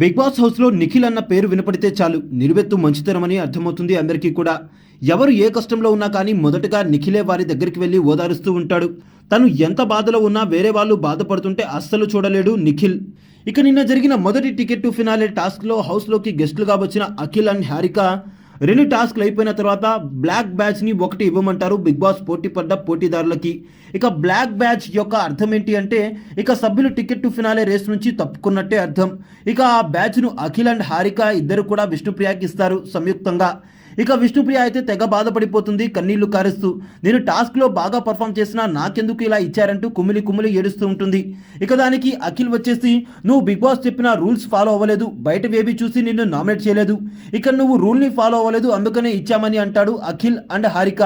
Big boss హౌస్లో నిఖిల్ అన్న పేరు వినపడితే చాలు. నిలువెత్తు మంచితనమని అర్థమవుతుంది అందరికీ కూడా. ఎవరు ఏ కష్టంలో ఉన్నా కానీ మొదటగా నిఖిలే వారి దగ్గరికి వెళ్ళి ఓదారుస్తూ ఉంటాడు. తను ఎంత బాధలో ఉన్నా వేరే వాళ్ళు బాధపడుతుంటే అస్సలు చూడలేడు నిఖిల్. ఇక నిన్న జరిగిన మొదటి టికెట్ టు ఫినాలే టాస్క్లో హౌస్లోకి గెస్టులుగా వచ్చిన అఖిల్ అండ్ హారిక రెండు టాస్క్లు అయిపోయిన తర్వాత బ్లాక్ బ్యాచ్ని ఒకటి ఇవ్వమంటారు. బిగ్ బాస్ పోటీ పడ్డ పోటీదారులకి. ఇక బ్లాక్ బ్యాచ్ యొక్క అర్థం ఏంటి అంటే ఇక సభ్యులు టికెట్ టు ఫినాలే రేస్ నుంచి తప్పుకున్నట్టే అర్థం. ఇక ఆ బ్యాచ్ను అఖిల్ అండ్ హారిక ఇద్దరు కూడా విష్ణుప్రియాకి ఇస్తారు సంయుక్తంగా. ఇక విష్ణుప్రియ అయితే తెగ బాధపడిపోతుంది కన్నీళ్ళు కారుస్తూ. నేను టాస్క్లో బాగా పర్ఫామ్ చేసినా నాకెందుకు ఇలా ఇచ్చారంటూ కుమిలి కుమిలి ఏడుస్తూ ఉంటుంది. ఇక దానికి అఖిల్ వచ్చేసి నువ్వు బిగ్ బాస్ చెప్పిన రూల్స్ ఫాలో అవ్వలేదు బయట వేబీ చూసి నిన్ను నామినేట్ చేయలేదు. ఇక నువ్వు రూల్ని ఫాలో అవ్వలేదు అందుకనే ఇచ్చామని అంటాడు అఖిల్ అండ్ హారిక.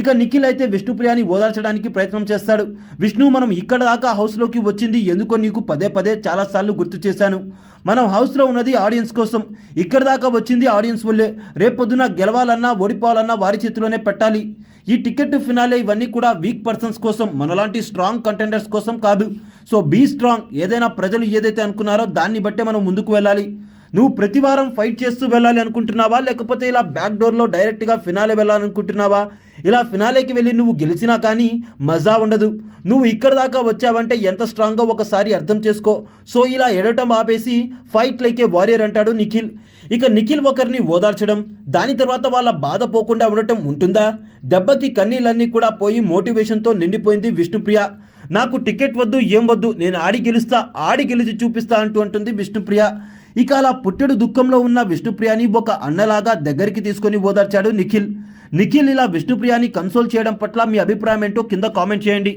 ఇక నిఖిల్ అయితే విష్ణుప్రియాని ఓదార్చడానికి ప్రయత్నం చేస్తాడు. విష్ణు మనం ఇక్కడ దాకా హౌస్లోకి వచ్చింది ఎందుకో నీకు పదే పదే చాలాసార్లు గుర్తు చేశాను. మనం హౌస్లో ఉన్నది ఆడియన్స్ కోసం. ఇక్కడ దాకా వచ్చింది ఆడియన్స్ వల్లే. రేపొద్దున గెలవాలన్నా ఓడిపోవాలన్నా వారి చేతిలోనే పెట్టాలి. ఈ టికెట్ ఫినాలే ఇవన్నీ కూడా వీక్ పర్సన్స్ కోసం మనలాంటి స్ట్రాంగ్ కంటెండర్స్ కోసం కాదు. సో బీ స్ట్రాంగ్ ఏదైనా ప్రజలు ఏదైతే అనుకున్నారో దాన్ని బట్టే మనం ముందుకు వెళ్ళాలి. నువ్వు ప్రతి వారం ఫైట్ చేస్తూ వెళ్ళాలి అనుకుంటున్నావా? లేకపోతే ఇలా బ్యాక్ డోర్లో డైరెక్ట్గా ఫినాలే వెళ్ళాలనుకుంటున్నావా? ఇలా ఫినాలేకి వెళ్ళి నువ్వు గెలిచినా కానీ మజా ఉండదు. నువ్వు ఇక్కడ దాకా వచ్చావంటే ఎంత స్ట్రాంగ్గా ఒకసారి అర్థం చేసుకో. సో ఇలా ఎడటం ఆపేసి ఫైట్ లైకే వారియర్ అంటాడు నిఖిల్. ఇక నిఖిల్ ఒకరిని ఓదార్చడం దాని తర్వాత వాళ్ళ బాధ పోకుండా ఉండటం ఉంటుందా? దెబ్బకి కన్నీళ్ళన్నీ కూడా పోయి మోటివేషన్తో నిండిపోయింది విష్ణుప్రియ. నాకు టికెట్ వద్దు ఏం వద్దు నేను ఆడి గెలుస్తా ఆడి గెలిచి చూపిస్తా అంటూ అంటుంది విష్ణుప్రియ. ఇక అలా పుట్టెడు దుఃఖంలో ఉన్న విష్ణుప్రియాని ఒక అన్నలాగా దగ్గరికి తీసుకొని ఓదార్చాడు నిఖిల్. నిఖిల్ ఇలా విష్ణుప్రియాని కన్సోల్ చేయడం పట్ల మీ అభిప్రాయం ఏంటో కింద కామెంట్ చేయండి.